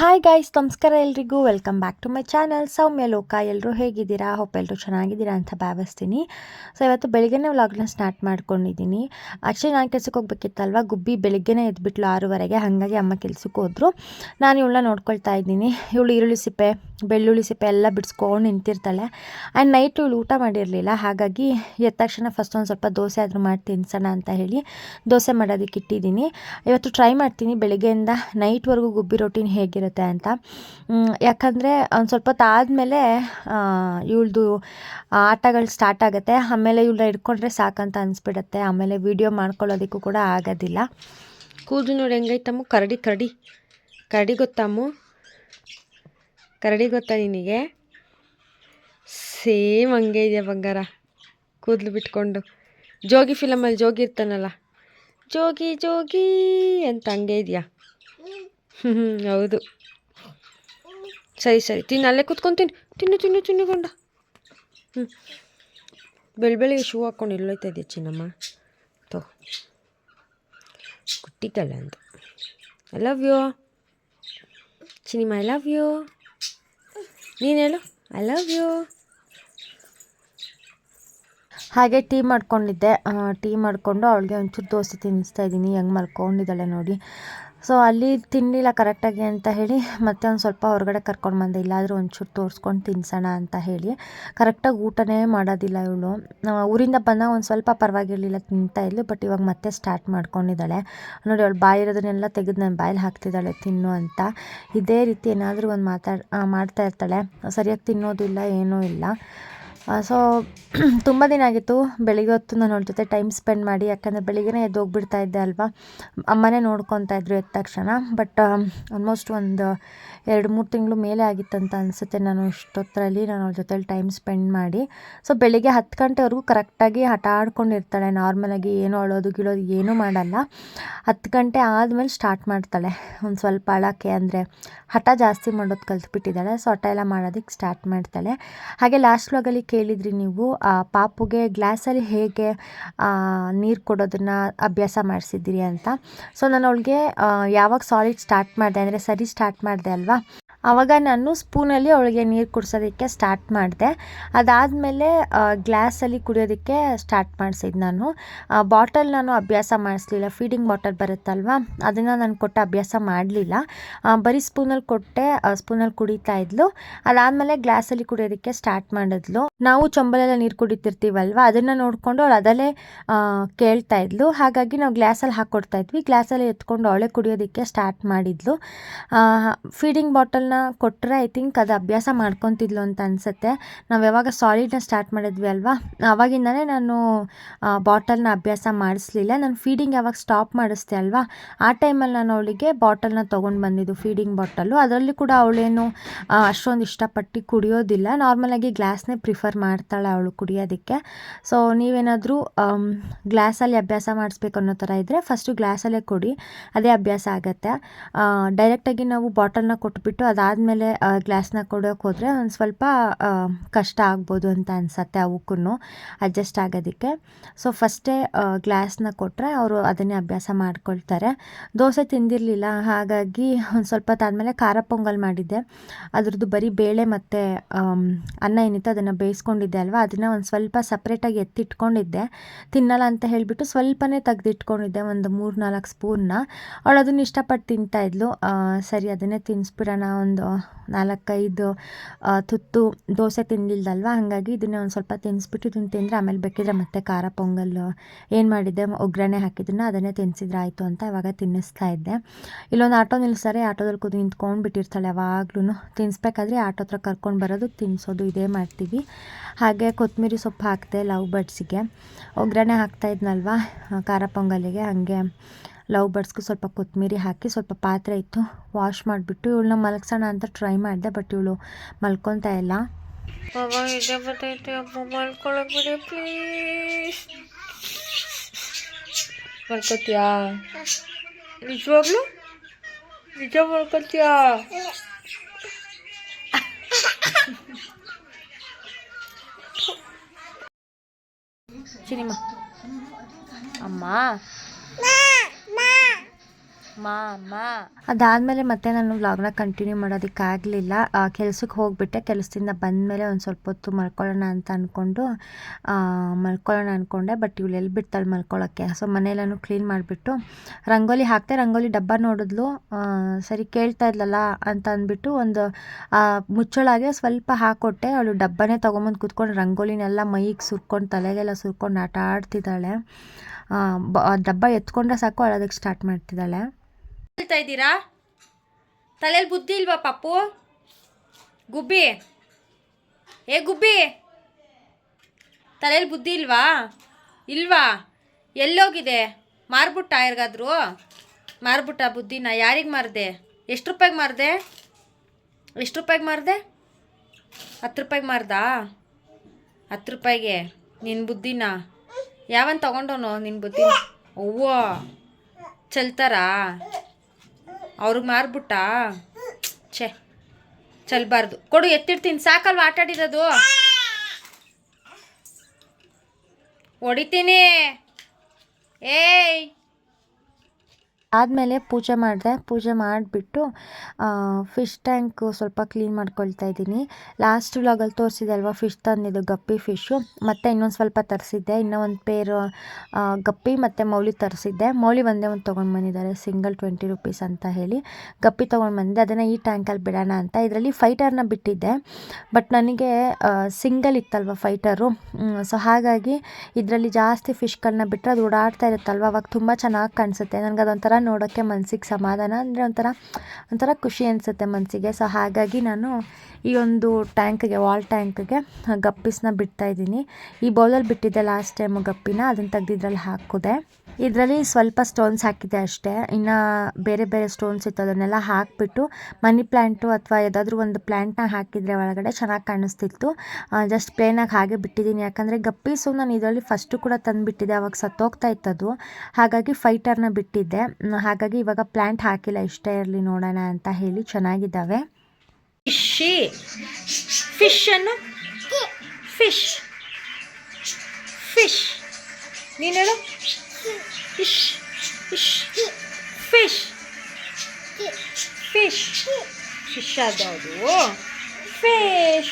Hi guys ನಮಸ್ಕಾರ ಎಲ್ರಿಗೂ. Welcome back to my channel Soumya, ಲೋಕ ಎಲ್ಲರೂ ಹೇಗಿದ್ದೀರಾ? ಹೋಪ್ ಎಲ್ಲರೂ ಚೆನ್ನಾಗಿದ್ದೀರಾ ಅಂತ ಭಾವಿಸ್ತೀನಿ. ಸೊ ಇವತ್ತು ಬೆಳಿಗ್ಗೆನೇ ವ್ಲಾಗ್ನ ಸ್ಟಾರ್ಟ್ ಮಾಡ್ಕೊಂಡಿದ್ದೀನಿ. ಆ್ಯಕ್ಚುಲಿ ನಾನು ಕೆಲಸಕ್ಕೆ ಹೋಗ್ಬೇಕಿತ್ತಲ್ವ? ಗುಬ್ಬಿ ಬೆಳಿಗ್ಗೆನೇ ಎದ್ಬಿಟ್ಲು ಆರೂವರೆಗೆ. ಹಾಗಾಗಿ ಅಮ್ಮ ಕೆಲ್ಸಕ್ಕೆ ಹೋದರು. ನಾನು ಇವಳನ್ನ ನೋಡ್ಕೊಳ್ತಾ ಇದ್ದೀನಿ. ಇವಳು ಈರುಳ್ಳಿ ಸಿಪ್ಪೆ, ಬೆಳ್ಳುಳ್ಳಿ ಸಿಪ್ಪೆ ಎಲ್ಲ ಬಿಡಿಸ್ಕೊಂಡು ನಿಂತಿರ್ತಾಳೆ. ಆ್ಯಂಡ್ ನೈಟ್ ಇವಳು ಊಟ ಮಾಡಿರಲಿಲ್ಲ. ಹಾಗಾಗಿ ಎದ್ದ ತಕ್ಷಣ ಫಸ್ಟ್ ಒಂದು ಸ್ವಲ್ಪ ದೋಸೆ ಆದರೂ ಮಾಡಿ ತಿನ್ಸೋಣ ಅಂತ ಹೇಳಿ ದೋಸೆ ಮಾಡೋದಕ್ಕೆ ಇಟ್ಟಿದ್ದೀನಿ. ಇವತ್ತು ಟ್ರೈ ಮಾಡ್ತೀನಿ. ಬೆಳಿಗ್ಗೆಯಿಂದ ನೈಟ್ವರೆಗೂ ಗುಬ್ಬಿ ರೊಟೀನ್ ಹೇಗಿರುತ್ತೆ ಅಂತ. ಮ್, ಯಾಕಂದರೆ ಒಂದು ಸ್ವಲ್ಪ ಹೊತ್ತು ಆದಮೇಲೆ ಇವಳ್ದು ಆಟಗಳು ಸ್ಟಾರ್ಟ್ ಆಗುತ್ತೆ. ಆಮೇಲೆ ಇವಳ ಹಿಡ್ಕೊಂಡ್ರೆ ಸಾಕಂತ ಅನಿಸ್ಬಿಡುತ್ತೆ. ಆಮೇಲೆ ವಿಡಿಯೋ ಮಾಡ್ಕೊಳ್ಳೋದಕ್ಕೂ ಕೂಡ ಆಗೋದಿಲ್ಲ. ಕೂದಲು ನೋಡಿ ಹೆಂಗೈತಮ್ಮ ಕರಡಿ ಕರಡಿ. ಕರಡಿ ಗೊತ್ತಮ್ಮು ಕರಡಿ ಗೊತ್ತಾ ನಿನಗೆ? ಸೇಮ್ ಹಂಗೆ ಇದೆಯಾ ಬಂಗಾರ. ಕೂದಲು ಬಿಟ್ಕೊಂಡು. ಜೋಗಿ ಫಿಲಮಲ್ಲಿ ಜೋಗಿ ಇರ್ತಾನಲ್ಲ. ಜೋಗಿ ಜೋಗಿ ಅಂತ ಹಂಗೆ ಇದೆಯಾ? ಹ್ಞೂ ಹೌದು. ಸರಿ ಸರಿ. ತಿನ್ನು, ಅಲ್ಲೇ ಕೂತ್ಕೊಂತೀನಿ ತಿನ್ನು. ತಿನ್ನು ತಿನ್ನುಕೊಂಡ ಹ್ಞೂ ಬೆಳ್ ಬೆಳಿಗ್ಗೆ ಶೂ ಹಾಕ್ಕೊಂಡು ಎಲ್ಲೋಯ್ತಾ ಇದೆಯಾ ಚಿನ್ನಮ್ಮ? ತೋ ಕುಟ್ಟಿದ್ದಲ್ಲ ಅಂತ ಐ ಲವ್ ಯು ಚಿನಿಮ್ಮ ಐ ಲವ್ ಯು ನೀನು ಹೇಳು. ಐ ಲವ್ ಯು ಹಾಗೆ ಟೀ ಮಾಡ್ಕೊಂಡಿದ್ದೆ. ಟೀ ಮಾಡಿಕೊಂಡು ಅವಳಿಗೆ ಒಂಚೂರು ದೋಸೆ ತಿನ್ನಿಸ್ತಾ ಇದ್ದೀನಿ. ಹೆಂಗೆ ಮಲ್ಕೊಂಡಿದ್ದಾಳೆ ನೋಡಿ. ಸೊ ಅಲ್ಲಿ ತಿನ್ನಲಿಲ್ಲ ಕರೆಕ್ಟಾಗಿ ಅಂತ ಹೇಳಿ ಮತ್ತೆ ಒಂದು ಸ್ವಲ್ಪ ಹೊರಗಡೆ ಕರ್ಕೊಂಡು ಬಂದೆ. ಇಲ್ಲಾದರೂ ಒಂಚೂರು ತೋರಿಸ್ಕೊಂಡು ತಿನ್ಸೋಣ ಅಂತ ಹೇಳಿ. ಕರೆಕ್ಟಾಗಿ ಊಟನೇ ಮಾಡೋದಿಲ್ಲ ಇವಳು. ಊರಿಂದ ಬಂದಾಗ ಒಂದು ಸ್ವಲ್ಪ ಪರವಾಗಿರಲಿಲ್ಲ ತಿಂತಾ ಇದ್ಲು ಬಟ್ ಇವಾಗ ಮತ್ತೆ ಸ್ಟಾರ್ಟ್ ಮಾಡ್ಕೊಂಡಿದ್ದಾಳೆ. ನೋಡಿ, ಅವಳು ಬಾಯಿರೋದನ್ನೆಲ್ಲ ತೆಗೆದು ನಾನು ಬಾಯಲ್ಲಿ ಹಾಕ್ತಿದ್ದಾಳೆ, ತಿನ್ನು ಅಂತ. ಇದೇ ರೀತಿ ಏನಾದರೂ ಒಂದು ಮಾತಾಡ್ ಮಾಡ್ತಾ ಇರ್ತಾಳೆ. ಸರಿಯಾಗಿ ತಿನ್ನೋದಿಲ್ಲ, ಏನೂ ಇಲ್ಲ. ಸೊ ತುಂಬ ದಿನ ಆಗಿತ್ತು. ಬೆಳಿಗ್ಗೆ ಹೊತ್ತು ನಾನು ಅವ್ರ ಜೊತೆ ಟೈಮ್ ಸ್ಪೆಂಡ್ ಮಾಡಿ, ಯಾಕಂದರೆ ಬೆಳಿಗ್ಗೆನೇ ಎದ್ದು ಹೋಗ್ಬಿಡ್ತಾ ಇದ್ದೆ ಅಲ್ವಾ? ಅಮ್ಮನೇ ನೋಡ್ಕೊತಾ ಇದ್ರು ಎದ್ದ ತಕ್ಷಣ. ಬಟ್ ಆಲ್ಮೋಸ್ಟ್ ಒಂದು ಎರಡು, ಮೂರು ತಿಂಗಳು ಮೇಲೆ ಆಗಿತ್ತಂತ ಅನಿಸುತ್ತೆ ನಾನು ಇಷ್ಟೊತ್ತರಲ್ಲಿ ನಾನು ಅವ್ರ ಜೊತೆಲಿ ಟೈಮ್ ಸ್ಪೆಂಡ್ ಮಾಡಿ. ಸೊ ಬೆಳಿಗ್ಗೆ ಹತ್ತು ಗಂಟೆವರೆಗೂ ಕರೆಕ್ಟಾಗಿ ಹಠ ಆಡ್ಕೊಂಡಿರ್ತಾಳೆ. ನಾರ್ಮಲಾಗಿ ಏನು ಅಳೋದು ಗಿಳೋದು ಏನೂ ಮಾಡಲ್ಲ. ಹತ್ತು ಗಂಟೆ ಆದಮೇಲೆ ಸ್ಟಾರ್ಟ್ ಮಾಡ್ತಾಳೆ. ಒಂದು ಸ್ವಲ್ಪ ಅಳಕ್ಕೆ ಅಂದರೆ ಹಠ ಜಾಸ್ತಿ ಮಾಡೋದು ಕಲ್ತ್ಬಿಟ್ಟಿದ್ದಾಳೆ. ಸೊ ಹಠ ಎಲ್ಲ ಮಾಡೋದಕ್ಕೆ ಸ್ಟಾರ್ಟ್ ಮಾಡ್ತಾಳೆ. ಹಾಗೆ ಲಾಸ್ಟ್ ವ್ಲಾಗಲ್ಲಿ ಕೇಳಿದ್ರಿ ನೀವು ಆ, ಪಾಪುಗೆ ಗ್ಲಾಸಲ್ಲಿ ಹೇಗೆ ನೀರು ಕೊಡೋದನ್ನು ಅಭ್ಯಾಸ ಮಾಡಿಸಿದ್ದೀರಿ ಅಂತ. ಸೊ ನಾನು ಅವಳಿಗೆ ಯಾವಾಗ ಸಾಲಿಡ್ ಸ್ಟಾರ್ಟ್ ಮಾಡಿದೆ ಅಂದರೆ ಸರಿ ಸ್ಟಾರ್ಟ್ ಮಾಡಿದೆ ಅಲ್ವಾ? ಆವಾಗ ನಾನು ಸ್ಪೂನಲ್ಲಿ ಅವಳಿಗೆ ನೀರು ಕುಡಿಸೋದಕ್ಕೆ ಸ್ಟಾರ್ಟ್ ಮಾಡಿದೆ. ಅದಾದಮೇಲೆ ಗ್ಲಾಸಲ್ಲಿ ಕುಡಿಯೋದಕ್ಕೆ ಸ್ಟಾರ್ಟ್ ಮಾಡಿಸಿದ್ದು ನಾನು. ಬಾಟಲ್ ನಾನು ಅಭ್ಯಾಸ ಮಾಡಿಸ್ಲಿಲ್ಲ. Feeding bottle ಬರುತ್ತಲ್ವ? ಅದನ್ನು ನಾನು ಕೊಟ್ಟು ಅಭ್ಯಾಸ ಮಾಡಲಿಲ್ಲ. ಬರೀ ಸ್ಪೂನಲ್ಲಿ ಕೊಟ್ಟೆ ಸ್ಪೂನಲ್ಲಿ ಕುಡಿತಾ ಇದ್ಲು. ಅದಾದಮೇಲೆ ಗ್ಲಾಸಲ್ಲಿ ಕುಡಿಯೋದಕ್ಕೆ ಸ್ಟಾರ್ಟ್ ಮಾಡಿದ್ಲು. ನಾವು ಚೊಂಬಲೆಲ್ಲ ನೀರು ಕುಡಿತಿರ್ತೀವಲ್ವ? ಅದನ್ನು ನೋಡಿಕೊಂಡು ಅವಳು ಅದಲ್ಲೇ ಕೇಳ್ತಾ ಇದ್ಲು. ಹಾಗಾಗಿ ನಾವು ಗ್ಲಾಸಲ್ಲಿ ಹಾಕ್ಕೊಡ್ತಾ ಇದ್ವಿ. ಗ್ಲಾಸಲ್ಲಿ ಎತ್ಕೊಂಡು ಅವಳೇ ಕುಡಿಯೋದಕ್ಕೆ ಸ್ಟಾರ್ಟ್ ಮಾಡಿದ್ಲು. ಫೀಡಿಂಗ್ ಬಾಟಲ್ನ ಕೊಟ್ಟರೆ ಐ ಥಿಂಕ್ ಅದು ಅಭ್ಯಾಸ ಮಾಡ್ಕೊತಿದ್ಲು ಅಂತ ಅನಿಸುತ್ತೆ. ನಾವು ಯಾವಾಗ ಸಾಲಿಡ್ನ ಸ್ಟಾರ್ಟ್ ಮಾಡಿದ್ವಿ ಅಲ್ವಾ? ಆವಾಗಿಂದನೇ ನಾನು ಬಾಟಲ್ನ ಅಭ್ಯಾಸ ಮಾಡಿಸ್ಲಿಲ್ಲ. ನಾನು ಫೀಡಿಂಗ್ ಯಾವಾಗ ಸ್ಟಾಪ್ ಮಾಡಿಸ್ದೆ ಅಲ್ವಾ? ಆ ಟೈಮಲ್ಲಿ ನಾನು ಅವಳಿಗೆ ಬಾಟಲ್ನ ತೊಗೊಂಡು ಬಂದಿದ್ದು ಫೀಡಿಂಗ್ ಬಾಟಲು ಅದರಲ್ಲಿ ಕೂಡ ಅವಳೇನು ಅಷ್ಟೊಂದು ಇಷ್ಟಪಟ್ಟು ಕುಡಿಯೋದಿಲ್ಲ. ನಾರ್ಮಲಾಗಿ ಗ್ಲಾಸ್ನೇ ಪ್ರಿಫರ್ ಮಾಡ್ತಾಳೆ ಅವಳು ಕುಡಿಯೋದಕ್ಕೆ. ಸೊ ನೀವೇನಾದರೂ ಗ್ಲಾಸಲ್ಲಿ ಅಭ್ಯಾಸ ಮಾಡಿಸ್ಬೇಕು ಅನ್ನೋ ಥರ ಇದ್ದರೆ ಫಸ್ಟು ಗ್ಲಾಸಲ್ಲೇ ಕೊಡಿ, ಅದೇ ಅಭ್ಯಾಸ ಆಗುತ್ತೆ. ಡೈರೆಕ್ಟಾಗಿ ನಾವು ಬಾಟಲ್ನ ಕೊಟ್ಬಿಟ್ಟು ಅದಾದಮೇಲೆ ಗ್ಲಾಸ್ನ ಕೊಡೋಕೆ ಹೋದರೆ ಒಂದು ಸ್ವಲ್ಪ ಕಷ್ಟ ಆಗ್ಬೋದು ಅಂತ ಅನ್ಸತ್ತೆ ಅವಕ್ಕೂ ಅಡ್ಜಸ್ಟ್ ಆಗೋದಕ್ಕೆ. ಸೊ ಫಸ್ಟೇ ಗ್ಲಾಸ್ನ ಕೊಟ್ಟರೆ ಅವರು ಅದನ್ನೇ ಅಭ್ಯಾಸ ಮಾಡ್ಕೊಳ್ತಾರೆ. ದೋಸೆ ತಿಂದಿರಲಿಲ್ಲ, ಹಾಗಾಗಿ ಒಂದು ಸ್ವಲ್ಪ ಹೊತ್ತಾದಮೇಲೆ ಖಾರ ಪೊಂಗಲ್ ಮಾಡಿದ್ದೆ. ಅದರದ್ದು ಬರೀ ಬೇಳೆ ಮತ್ತು ಅನ್ನ ಏನಿತ್ತು ಅದನ್ನು ಬೇಯಿಸ್ಕೊಂಡಿದ್ದೆ ಅಲ್ವಾ? ಅದನ್ನು ಒಂದು ಸ್ವಲ್ಪ ಸಪ್ರೇಟಾಗಿ ಎತ್ತಿಟ್ಕೊಂಡಿದ್ದೆ. ತಿನ್ನಲ್ಲ ಅಂತ ಹೇಳಿಬಿಟ್ಟು ಸ್ವಲ್ಪನೇ ತೆಗೆದಿಟ್ಕೊಂಡಿದ್ದೆ ಒಂದು ಮೂರು ನಾಲ್ಕು ಸ್ಪೂನ್ನ ಅವಳು ಅದನ್ನು ಇಷ್ಟಪಟ್ಟು ತಿಂತಾ ಇದ್ಲು. ಆ, ಸರಿ ಅದನ್ನೇ ತಿನ್ನಿಸ್ಬಿಡೋಣ ಒಂದು ನಾಲ್ಕೈದು ತುತ್ತು ದೋಸೆ ತಿನ್ನಲಿಲ್ದಲ್ವ ಹಾಗಾಗಿ ಇದನ್ನೇ ಒಂದು ಸ್ವಲ್ಪ ತಿನ್ನಿಸ್ಬಿಟ್ಟು ಇದನ್ನು ತಿಂದರೆ ಆಮೇಲೆ ಬೇಕಿದ್ರೆ ಮತ್ತೆ ಖಾರ ಪೊಂಗಲ್ ಏನು ಮಾಡಿದ್ದೆ? ಒಗ್ಗರಣೆ ಹಾಕಿದ್ದನ್ನು ಅದನ್ನೇ ತಿನ್ನಿಸಿದ್ರೆ ಆಯಿತು ಅಂತ ಇವಾಗ ತಿನ್ನಿಸ್ತಾ ಇದ್ದೆ. ಇಲ್ಲೊಂದು ಆಟೋ ನಿಲ್ಲಿಸ್ತಾರೆ ಆಟೋದಲ್ಲಿ ಕೂತು ನಿಂತ್ಕೊಂಡು ಬಿಟ್ಟಿರ್ತಾಳೆ ಯಾವಾಗ್ಲೂ ತಿನ್ನಿಸ್ಬೇಕಾದ್ರೆ ಆಟೋ ಹತ್ರ ಕರ್ಕೊಂಡು ಬರೋದು ತಿನ್ನಿಸೋದು ಇದೇ ಮಾಡ್ತೀವಿ. ಹಾಗೆ ಕೊತ್ತಂಬರಿ ಸೊಪ್ಪು ಹಾಕಿದೆ ಲವ್ ಬರ್ಡ್ಸಿಗೆ. ಒಗ್ಗರಣೆ ಹಾಕ್ತಾ ಇದ್ನಲ್ವ? ಆ, ಖಾರ ಪೊಂಗಲಿಗೆ. ಹಾಗೆ ಲವ್ ಬರ್ಡ್ಸ್ಗೂ ಸ್ವಲ್ಪ ಕೊತ್ತಂಬರಿ ಹಾಕಿ ಸ್ವಲ್ಪ ಪಾತ್ರೆ ಇತ್ತು ವಾಶ್ ಮಾಡಿಬಿಟ್ಟು ಇವಳನ್ನ ಮಲಗ್ಸೋಣ ಅಂತ ಟ್ರೈ ಮಾಡಿದೆ ಬಟ್ ಇವಳು ಮಲ್ಕೊತಾ ಇಲ್ಲ. ಮಲ್ಕೋತೀಯಾ? ನಿಜವಾಗ್ಲು? ನಿಜ ಮಲ್ಕೋತೀಯಾ? ಸಿನಿಮಾ ಅಮ್ಮ ಅದಾದಮೇಲೆ ಮತ್ತೆ ನಾನು ವ್ಲಾಗ್ನ ಕಂಟಿನ್ಯೂ ಮಾಡೋದಕ್ಕಾಗಲಿಲ್ಲ. ಕೆಲ್ಸಕ್ಕೆ ಹೋಗಿಬಿಟ್ಟೆ. ಕೆಲಸದಿಂದ ಬಂದಮೇಲೆ ಒಂದು ಸ್ವಲ್ಪ ಹೊತ್ತು ಮಲ್ಕೊಳ್ಳೋಣ ಅಂತ ಅಂದ್ಕೊಂಡು ಮಲ್ಕೊಳ್ಳೋಣ ಅಂದ್ಕೊಂಡೆ ಬಟ್ ಇವಳು ಎಲ್ಲಿ ಬಿಡ್ತಾಳೆ ಮಲ್ಕೊಳ್ಳೋಕ್ಕೆ ಸೊ ಮನೆಯೆಲ್ಲನೂ ಕ್ಲೀನ್ ಮಾಡಿಬಿಟ್ಟು, ರಂಗೋಲಿ ಹಾಕ್ತೆ ರಂಗೋಲಿ ಡಬ್ಬ ನೋಡಿದ್ಲು. ಸರಿ ಕೇಳ್ತಾ ಇದ್ಲಲ್ಲ ಅಂತ ಅಂದ್ಬಿಟ್ಟು ಒಂದು ಮುಚ್ಚಳಾಗೆ ಸ್ವಲ್ಪ ಹಾಕೊಟ್ಟೆ. ಅವಳು ಡಬ್ಬನೇ ತೊಗೊಂಬಂದು ಕೂತ್ಕೊಂಡು ರಂಗೋಲಿನೆಲ್ಲ ಮೈಗೆ ಸುರ್ಕೊಂಡು, ತಲೆಗೆಲ್ಲ ಸುರ್ಕೊಂಡು ಆಟ ಆಡ್ತಿದ್ದಾಳೆ. ಡಬ್ಬ ಎತ್ಕೊಂಡ್ರೆ ಸಾಕು ಅಳೋದಕ್ಕೆ ಸ್ಟಾರ್ಟ್ ಮಾಡ್ತಿದ್ದಾಳೆ. ಹೇಳ್ತಾ ಇದ್ದೀರಾ? ತಲೆಯಲ್ಲಿ ಬುದ್ಧಿ ಇಲ್ವಾ ಪಪ್ಪು ಗುಬ್ಬಿ. ಏ ಗುಬ್ಬಿ. ತಲೆಯಲ್ಲಿ ಬುದ್ಧಿ ಇಲ್ವಾ? ಇಲ್ವಾ? ಎಲ್ಲೋಗಿದೆ? ಮಾರ್ಬಿಟ್ಟ ಯಾರಿಗಾದ್ರು? ಮಾರ್ಬಿಟ್ಟ ಬುದ್ಧಿನ ಯಾರಿಗೆ ಮಾರಿದೆ? ಎಷ್ಟು ರೂಪಾಯಿಗೆ ಮಾರಿದೆ? ಎಷ್ಟು ರೂಪಾಯಿಗೆ ಮಾರಿದೆ? ಹತ್ತು ರೂಪಾಯಿಗೆ ಮಾರ್ದಾ? ಹತ್ತು ರೂಪಾಯಿಗೆ ನಿನ್ನ ಬುದ್ಧಿನ. ಯಾವನ್ ತಗೊಂಡವನು ನಿನ್ನ ಬುದ್ಧಿನ? ಅವ್ವ. ಚೆಲ್ತಾರಾ? ಅವ್ರಿಗೆ ಮಾರ್ಬಿಟ್ಟ? ಛೇ ಚಲ್ಬಾರ್ದು. ಕೊಡು ಎತ್ತಿಡ್ತೀನಿ. ಸಾಕಲ್ವಾ ಆಟ ಆಡಿರೋದು? ಹೊಡಿತೀನಿ. ಏಯ್! ಆದಮೇಲೆ ಪೂಜೆ ಮಾಡಿದೆ, ಪೂಜೆ ಮಾಡಿಬಿಟ್ಟು ಫಿಶ್ ಟ್ಯಾಂಕ್ ಸ್ವಲ್ಪ ಕ್ಲೀನ್ ಮಾಡ್ಕೊಳ್ತಾ ಇದ್ದೀನಿ. ಲಾಸ್ಟ್ ವ್ಲಾಗಲ್ಲಿ ತೋರಿಸಿದೆ ಅಲ್ವಾ ಫಿಶ್ ತಂದಿದ್ದು ಗಪ್ಪಿ ಫಿಶ್ಶು ಮತ್ತು ಇನ್ನೊಂದು ಸ್ವಲ್ಪ ತರಿಸಿದ್ದೆ, ಇನ್ನೂ ಒಂದು ಪೇರು ಗಪ್ಪಿ ಮತ್ತು ಮೌಲಿ ತರಿಸಿದ್ದೆ. ಮೌಲಿ ಒಂದೇ ಒಂದು ತೊಗೊಂಡು ಬಂದಿದ್ದಾರೆ ಸಿಂಗಲ್ ಟ್ವೆಂಟಿ ರುಪೀಸ್ ಅಂತ ಹೇಳಿ. ಗಪ್ಪಿ ತೊಗೊಂಡು ಬಂದಿದ್ದೆ, ಅದನ್ನು ಈ ಟ್ಯಾಂಕಲ್ಲಿ ಬಿಡೋಣ ಅಂತ. ಇದರಲ್ಲಿ ಫೈಟರ್ನ ಬಿಟ್ಟಿದ್ದೆ ಬಟ್ ನನಗೆ ಸಿಂಗಲ್ ಇತ್ತಲ್ವ ಫೈಟರು ಸೊ ಹಾಗಾಗಿ ಇದರಲ್ಲಿ ಜಾಸ್ತಿ ಫಿಶ್ಗಳನ್ನ ಬಿಟ್ಟರೆ ಅದು ಓಡಾಡ್ತಾ ಇರುತ್ತಲ್ವ? ಅವಾಗ ತುಂಬ ಚೆನ್ನಾಗಿ ಕಾಣಿಸುತ್ತೆ. ನನಗೆ ಅದೊಂಥರ ನೋಡೋಕ್ಕೆ ಮನಸ್ಸಿಗೆ ಸಮಾಧಾನ. ಅಂದರೆ ಒಂಥರ ಒಂಥರ ಖುಷಿ ಅನಿಸುತ್ತೆ ಮನಸ್ಸಿಗೆ ಸೊ ಹಾಗಾಗಿ ನಾನು ಈ ಒಂದು ಟ್ಯಾಂಕ್ಗೆ, ವಾಲ್ ಟ್ಯಾಂಕ್ಗೆ ಗಪ್ಪೀಸನ್ನ ಬಿಡ್ತಾ ಇದ್ದೀನಿ. ಈ ಬೌಲಲ್ಲಿ ಬಿಟ್ಟಿದ್ದೆ ಲಾಸ್ಟ್ ಟೈಮ್ ಗಪ್ಪಿನ. ಅದನ್ನು ತೆಗ್ದಿದ್ರಲ್ಲಿ ಹಾಕಿದೆ. ಇದರಲ್ಲಿ ಸ್ವಲ್ಪ ಸ್ಟೋನ್ಸ್ ಹಾಕಿದೆ ಅಷ್ಟೇ. ಇನ್ನು ಬೇರೆ ಬೇರೆ ಸ್ಟೋನ್ಸ್ ಇತ್ತು, ಅದನ್ನೆಲ್ಲ ಹಾಕಿಬಿಟ್ಟು ಮನಿ ಪ್ಲ್ಯಾಂಟು ಅಥವಾ ಯಾವುದಾದ್ರೂ ಒಂದು ಪ್ಲ್ಯಾಂಟ್ನ ಹಾಕಿದರೆ ಒಳಗಡೆ ಚೆನ್ನಾಗಿ ಕಾಣಿಸ್ತಿತ್ತು. ಜಸ್ಟ್ ಪ್ಲೇನಾಗಿ ಹಾಗೆ ಬಿಟ್ಟಿದ್ದೀನಿ ಯಾಕಂದರೆ ಗಪ್ಪೀಸು ನಾನು ಇದರಲ್ಲಿ ಫಸ್ಟು ಕೂಡ ತಂದುಬಿಟ್ಟಿದ್ದೆ, ಅವಾಗ ಸತ್ತೋಗ್ತಾ ಇತ್ತದು ಹಾಗಾಗಿ ಫೈಟರ್ನ ಬಿಟ್ಟಿದ್ದೆ. ಹಾಗಾಗಿ ಇವಾಗ ಪ್ಲ್ಯಾಂಟ್ ಹಾಕಿಲ್ಲ, ಇಷ್ಟೇ ಇರಲಿ ನೋಡೋಣ ಅಂತ ಹೇಳಿ ಚೆನ್ನಾಗಿದ್ದಾವೆ. ಫಿಶಿ ಫಿಶ್ ಅನ್ನು? ಫಿಶ್ ಫಿಶ್ ನೀನು fish fish Fish. Fish. Fish ಅದದು ಫಿಶ್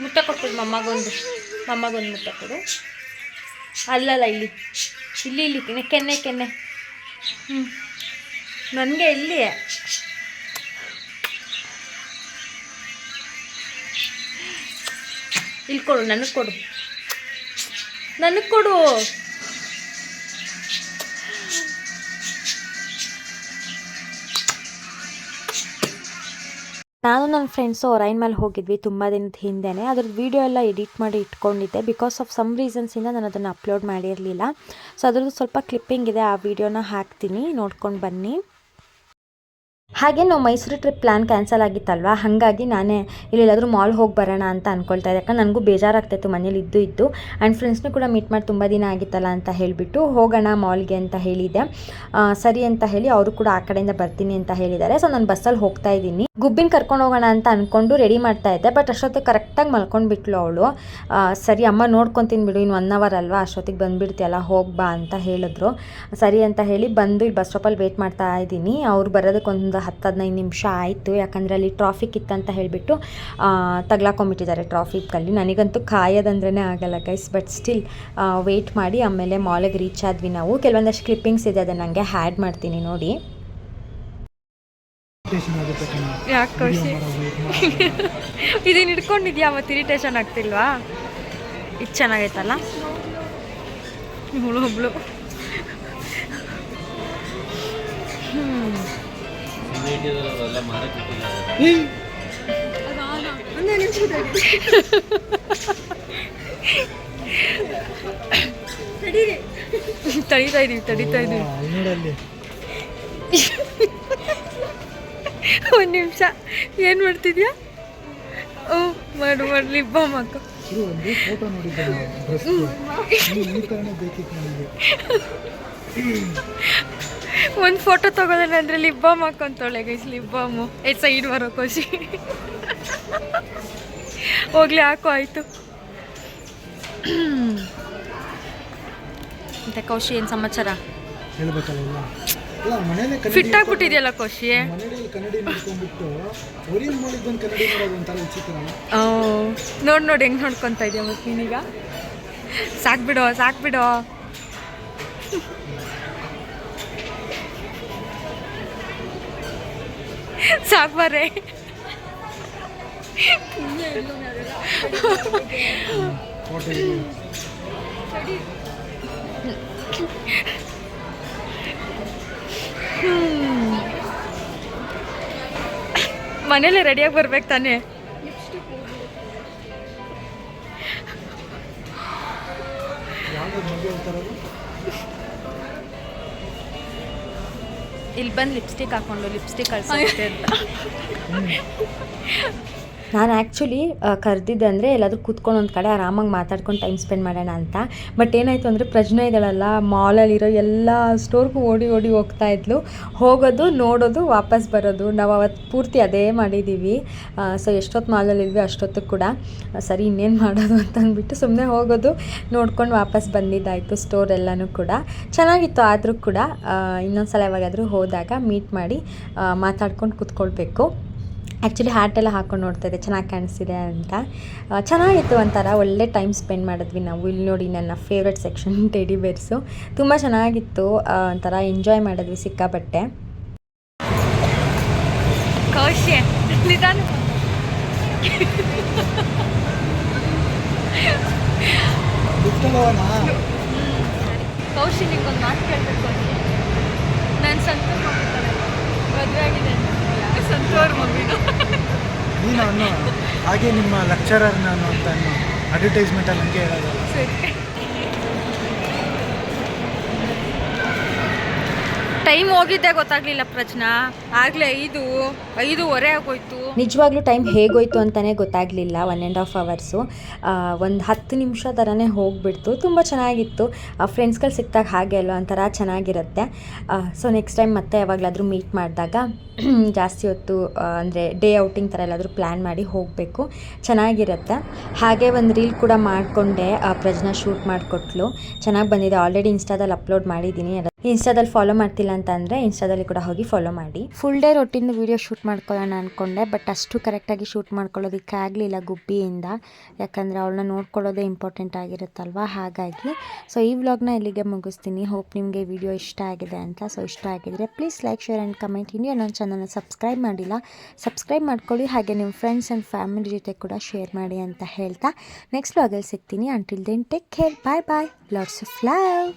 ಮುತ್ತ ಕೊಟ್ಬಿಡು ಮಮ್ಮಗೊಂದು ಮಮ್ಮಗೊಂದು ಮುತ್ತ ಕೊಡು. ಅಲ್ಲಲ್ಲ ಇಲ್ಲಿ. ಇಲ್ಲಿ ಇಲ್ಲಿ ಕೆನ್ನೆ ಕೆನ್ನೆ. ಹ್ಞೂ ನನಗೆ ಇಲ್ಲಿ. ಇಲ್ಲಿ ಕೊಡು, ನನಗೆ ಕೊಡು. ನನಗೆ ಕೊಡು. ನಾನು ನನ್ನ ಫ್ರೆಂಡ್ಸು ರೈನ್ ಮೇಲೆ ಹೋಗಿದ್ವಿ ತುಂಬ ದಿನದ ಹಿಂದೆನೇ. ಅದ್ರದ್ದು ವೀಡಿಯೋ ಎಲ್ಲ ಎಡಿಟ್ ಮಾಡಿ ಇಟ್ಕೊಂಡಿದ್ದೆ. ಬಿಕಾಸ್ ಆಫ್ ಸಮ್ ರೀಸನ್ಸಿಂದ ನಾನು ಅದನ್ನು ಅಪ್ಲೋಡ್ ಮಾಡಿರಲಿಲ್ಲ. ಸೊ ಅದ್ರದ್ದು ಸ್ವಲ್ಪ ಕ್ಲಿಪ್ಪಿಂಗ್ ಇದೆ. ಆ ವಿಡಿಯೋನ ಹಾಕ್ತೀನಿ. ನೋಡ್ಕೊಂಡು ಬನ್ನಿ. ಹಾಗೆ ನಾವು ಮೈಸೂರು ಟ್ರಿಪ್ ಪ್ಲ್ಯಾನ್ ಕ್ಯಾನ್ಸಲ್ ಆಗಿತ್ತಲ್ವ? ಹಾಗಾಗಿ ನಾನೇ ಇಲ್ಲೆಲ್ಲಾದರೂ ಮಾಲ್ ಹೋಗಿ ಬರೋಣ ಅಂತ ಅಂದ್ಕೊಳ್ತಾ ಇದೆ ಯಾಕಂದ್ರೆ ನನಗೂ ಬೇಜಾರಾಗ್ತಾಯಿತ್ತು ಮನೇಲಿ ಇದ್ದು ಇದ್ದು. ಆ್ಯಂಡ್ ಫ್ರೆಂಡ್ಸ್ನೂ ಕೂಡ ಮೀಟ್ ಮಾಡಿ ತುಂಬ ದಿನ ಆಗಿತ್ತಲ್ಲ ಅಂತ ಹೇಳಿಬಿಟ್ಟು ಹೋಗೋಣ ಮಾಲ್ಗೆ ಅಂತ ಹೇಳಿದೆ ಸರಿ ಅಂತ ಹೇಳಿ ಅವರು ಕೂಡ ಆ ಕಡೆಯಿಂದ ಬರ್ತೀನಿ ಅಂತ ಹೇಳಿದ್ದಾರೆ. ಸೊ ನಾನು ಬಸ್ಸಲ್ಲಿ ಹೋಗ್ತಾ ಇದ್ದೀನಿ. ಗುಬ್ಬಿನ ಕರ್ಕೊಂಡು ಹೋಗೋಣ ಅಂತ ಅಂದ್ಕೊಂಡು ರೆಡಿ ಮಾಡ್ತಾ ಇದ್ದೆ. ಬಟ್ ಅಷ್ಟೊತ್ತಿಗೆ ಕರೆಕ್ಟಾಗಿ ಮಲ್ಕೊಂಡ್ಬಿಟ್ಲು ಅವಳು. ಸರಿ, ಅಮ್ಮ ನೋಡ್ಕೊತೀನಿ ಬಿಡು ಇನ್ನು ಒನ್ ಅವರ್ ಅಲ್ವಾ? ಅಷ್ಟೊತ್ತಿಗೆ ಬಂದುಬಿಡ್ತೀಯಲ್ಲ, ಹೋಗಿ ಬಾ ಅಂತ ಹೇಳಿದ್ರು. ಸರಿ ಅಂತ ಹೇಳಿ ಬಂದು ಇಲ್ಲಿ ಬಸ್ ಸ್ಟಾಪಲ್ಲಿ ವೇಟ್ ಮಾಡ್ತಾ ಇದ್ದೀನಿ. ಅವ್ರು ಬರೋದಕ್ಕೆ ಒಂದು ಹತ್ತು ಹದಿನೈದು ನಿಮಿಷ ಆಯಿತು. ಯಾಕಂದರೆ ಅಲ್ಲಿ ಟ್ರಾಫಿಕ್ ಇತ್ತಂತ ಹೇಳಿಬಿಟ್ಟು ತಗ್ಲಾಕೊಂಬಿಟ್ಟಿದ್ದಾರೆ ಟ್ರಾಫಿಕ್ಕಲ್ಲಿ ನನಗಂತೂ ಕಾಯೋದಂದ್ರೇ ಆಗಲ್ಲ ಗೈಸ್ ಬಟ್ ಸ್ಟಿಲ್ ವೆಯ್ಟ್ ಮಾಡಿ ಆಮೇಲೆ ಮಾಲಿಗೆ ರೀಚ್ ಆದ್ವಿ ನಾವು. ಕೆಲವೊಂದಷ್ಟು ಕ್ಲಿಪ್ಪಿಂಗ್ಸ್ ಇದೆ ಅದನ್ನು ನನಗೆ ಹ್ಯಾಡ್ ಮಾಡ್ತೀನಿ ನೋಡಿ. ಯಾಕೆ ಖುಷಿ ಇದನ್ನ ಹಿಡ್ಕೊಂಡಿದ್ಯಾ ಮತ್ತೆ ಇರಿಟೇಷನ್ ಆಗ್ತಿಲ್ವಾ? ಇದು ಚೆನ್ನಾಗೈತಲ್ಲ? ಹುಳು ಒಬ್ಳು ತಡಿತಾ ಇದೀವಿ ತಡಿತಾ ಇದೀವಿ ಒಂದು ನಿಮಿಷ ಏನು ಮಾಡ್ತಿದ್ಯಾ ಓ ಮಾಡು ಮಾಡು ಲಿಬ್ಬ ಫೋಟೋ ನೋಡಿದ್ದೆ ಒಂದು ಫೋಟೋ ತಗೋದಾನೆ ಅಂದರೆ lip balm ಹಾಕೊಂತವಳೆ guys lip balm each side ಬರೋ ಖುಷಿ ಹೋಗ್ಲಿ ಹಾಕು ಆಯಿತು. ಮತ್ತೆ ಕೌಶಿ ಏನು ಸಮಾಚಾರ? ಹೇಳ್ಬೇಕಲ್ಲ ಎಲ್ಲ ಅಲ್ಲ ಮನೇಲೆ ಕನ್ನಡಿ ಫಿಟ್ ಆಗ್ಬಿಟ್ಟಿದೆಯಲ್ಲ ಕೋಶಿ? ನೋಡ್ ನೋಡಿ ನೋಡಿ ಹೆಂಗೆ ನೋಡ್ಕೊತಾ ಇದೆಯಾ ಮತ್ತೆ ನೀನೀಗ ಸಾಕ್ಬಿಡೋ ಸಾಕ್ಬಿಡೋ. ಸಾಕ್ಬಾರೆ ಮನೇಲೆ ರೆಡಿಯಾಗಿ ಬರ್ಬೇಕು ತಾನೇ? ಯಾವ್ದು ಮದುವೆ ಇಲ್ಲಿ ಬಂದು ಲಿಪ್ಸ್ಟಿಕ್ ಹಾಕೊಂಡು ಲಿಪ್ಸ್ಟಿಕ್ ಕಳ್ಸುತ್ತೆ ಅಂತ. ನಾನು ಆ್ಯಕ್ಚುಲಿ ಕರೆದಿದ್ದಂದರೆ ಎಲ್ಲಾದರೂ ಕೂತ್ಕೊಂಡು ಒಂದು ಕಡೆ ಆರಾಮಾಗಿ ಮಾತಾಡ್ಕೊಂಡು ಟೈಮ್ ಸ್ಪೆಂಡ್ ಮಾಡೋಣ ಅಂತ. ಬಟ್ ಏನಾಯಿತು ಅಂದರೆ ಪ್ರಜ್ಞೆ ಇದ್ದಾಳಲ್ಲ ಮಾಲಲ್ಲಿರೋ ಎಲ್ಲ ಸ್ಟೋರ್ಗೂ ಓಡಿ ಓಡಿ ಹೋಗ್ತಾ ಇದ್ಲು. ಹೋಗೋದು, ನೋಡೋದು, ವಾಪಸ್ ಬರೋದು. ನಾವು ಅವತ್ತು ಪೂರ್ತಿ ಅದೇ ಮಾಡಿದ್ದೀವಿ ಸೊ ಎಷ್ಟೊತ್ತು ಮಾಲಲ್ಲಿದ್ವಿ ಅಷ್ಟೊತ್ತು ಕೂಡ. ಸರಿ ಇನ್ನೇನು ಮಾಡೋದು ಅಂತ ಅಂದ್ಬಿಟ್ಟು ಸುಮ್ಮನೆ ಹೋಗೋದು, ನೋಡ್ಕೊಂಡು ವಾಪಸ್ ಬಂದಿದ್ದಾಯಿತು ಸ್ಟೋರ್ ಎಲ್ಲನೂ ಕೂಡ. ಚೆನ್ನಾಗಿತ್ತು ಆದರೂ ಕೂಡ. ಇನ್ನೊಂದು ಸಲ ಯಾವಾಗಾದರೂ ಹೋದಾಗ ಮೀಟ್ ಮಾಡಿ ಮಾತಾಡ್ಕೊಂಡು ಕೂತ್ಕೊಳ್ಬೇಕು. ಆ್ಯಕ್ಚುಲಿ ಹಾರ್ಟ್ ಎಲ್ಲ ಹಾಕೊಂಡು ನೋಡ್ತಾ ಇದ್ದೆ. ಚೆನ್ನಾಗಿ ಕಾಣಿಸ್ತಿದೆ ಅಂತ. ಚೆನ್ನಾಗಿತ್ತು ಒಂಥರ. ಒಳ್ಳೆ ಟೈಮ್ ಸ್ಪೆಂಡ್ ಮಾಡಿದ್ವಿ ನಾವು. ಇಲ್ಲಿ ನೋಡಿ ನನ್ನ ಫೇವ್ರೆಟ್ ಸೆಕ್ಷನ್ ಟೆಡಿ ಬೇರ್ಸು ತುಂಬ ಚೆನ್ನಾಗಿತ್ತು. ಒಂಥರ ಎಂಜಾಯ್ ಮಾಡಿದ್ವಿ ಸಿಕ್ಕಾಪಟ್ಟೆ. ಕೌಶಿ ನಿಮ್ಗೊಂದು ಮಾತು ಕೇಳಬೇಕು ನಾನು ಸಂತೂರ್ ಮದುವೆ ಆಗಿದೆ ಸಂತೂರ್ ಮಮ್ಮಿನ ನೀನು ಅನ್ನೋ ಹಾಗೆ ನಿಮ್ಮ ಲೆಕ್ಚರರ್ ನಾನು ಅಂತ ಅನ್ನೋ ಅಡ್ವರ್ಟೈಸ್ಮೆಂಟಲ್ಲಿ ಹಂಗೆ ಹೇಳೋದಲ್ಲ. ಟೈಮ್ ಹೋಗಿದ್ದೆ ಗೊತ್ತಾಗ್ಲಿಲ್ಲ ಪ್ರಜ್ಞಾ ಆಗ್ಲೇ ಐದು, ಐದೂವರೆ ಆಗೋಯ್ತು. ನಿಜವಾಗ್ಲೂ ಟೈಮ್ ಹೇಗೋಯ್ತು ಅಂತಾನೆ ಗೊತ್ತಾಗ್ಲಿಲ್ಲ ಒನ್ ಆ್ಯಂಡ್ ಹಾಫ್ ಅವರ್ಸು ಒಂದು ಹತ್ತು ನಿಮಿಷ ಥರನೇ ಹೋಗ್ಬಿಡ್ತು. ತುಂಬ ಚೆನ್ನಾಗಿತ್ತು. ಫ್ರೆಂಡ್ಸ್ಗಳು ಸಿಕ್ತಾಗ ಹಾಗೆ ಅಲ್ವ, ಒಂಥರ ಚೆನ್ನಾಗಿರುತ್ತೆ. ಸೊ ನೆಕ್ಸ್ಟ್ ಟೈಮ್ ಮತ್ತೆ ಯಾವಾಗಲಾದರೂ ಮೀಟ್ ಮಾಡಿದಾಗ ಜಾಸ್ತಿ ಹೊತ್ತು ಅಂದರೆ ಡೇ ಔಟಿಂಗ್ ಥರ ಎಲ್ಲಾದರೂ ಪ್ಲ್ಯಾನ್ ಮಾಡಿ ಹೋಗಬೇಕು. ಚೆನ್ನಾಗಿರುತ್ತೆ. ಹಾಗೆ ಒಂದು ರೀಲ್ ಕೂಡ ಮಾಡಿಕೊಂಡೆ ಪ್ರಜ್ನಾ ಶೂಟ್ ಮಾಡಿಕೊಟ್ಲು. ಚೆನ್ನಾಗಿ ಬಂದಿದೆ. ಆಲ್ರೆಡಿ ಇನ್ಸ್ಟಾದಲ್ಲಿ ಅಪ್ಲೋಡ್ ಮಾಡಿದ್ದೀನಿ. ಇನ್ಸ್ಟಾದಲ್ಲಿ ಫಾಲೋ ಮಾಡ್ತಿಲ್ಲ ಅಂತ ಅಂದರೆ ಇನ್ಸ್ಟಾದಲ್ಲಿ ಕೂಡ ಹೋಗಿ ಫಾಲೋ ಮಾಡಿ. ಫುಲ್ ಡೇ ರೊಟ್ಟಿಂದು ವೀಡಿಯೋ ಶೂಟ್ ಮಾಡ್ಕೊಳ್ಳೋಣ ಅಂದ್ಕೊಂಡೆ ಬಟ್ ಅಷ್ಟು ಕರೆಕ್ಟಾಗಿ ಶೂಟ್ ಮಾಡ್ಕೊಳ್ಳೋದಕ್ಕೆ ಆಗಲಿಲ್ಲ ಗುಬ್ಬಿಯಿಂದ. ಯಾಕಂದರೆ ಅವಳನ್ನ ನೋಡ್ಕೊಳ್ಳೋದೇ ಇಂಪಾರ್ಟೆಂಟ್ ಆಗಿರುತ್ತಲ್ವ? ಹಾಗಾಗಿ ಸೊ ಈ ವ್ಲಾಗ್ನ ಇಲ್ಲಿಗೆ ಮುಗಿಸ್ತೀನಿ. ಹೋಪ್ ನಿಮಗೆ ವಿಡಿಯೋ ಇಷ್ಟ ಆಗಿದೆ ಅಂತ. ಸೊ ಇಷ್ಟ ಆಗಿದ್ರೆ please like share and comment ಇನ್ನೂ ನನ್ನ ಚಾನಲ್ನ ಸಬ್ಸ್ಕ್ರೈಬ್ ಮಾಡಿಲ್ಲ ಸಬ್ಸ್ಕ್ರೈಬ್ ಮಾಡ್ಕೊಳ್ಳಿ. ಹಾಗೆ ನಿಮ್ಮ ಫ್ರೆಂಡ್ಸ್ ಆ್ಯಂಡ್ ಫ್ಯಾಮಿಲಿ ಜೊತೆ ಕೂಡ ಶೇರ್ ಮಾಡಿ ಅಂತ ಹೇಳ್ತಾ ನೆಕ್ಸ್ಟ್ ವ್ಲಾಗಲ್ಲಿ ಸಿಗ್ತೀನಿ. Until then take care bye bye lots of love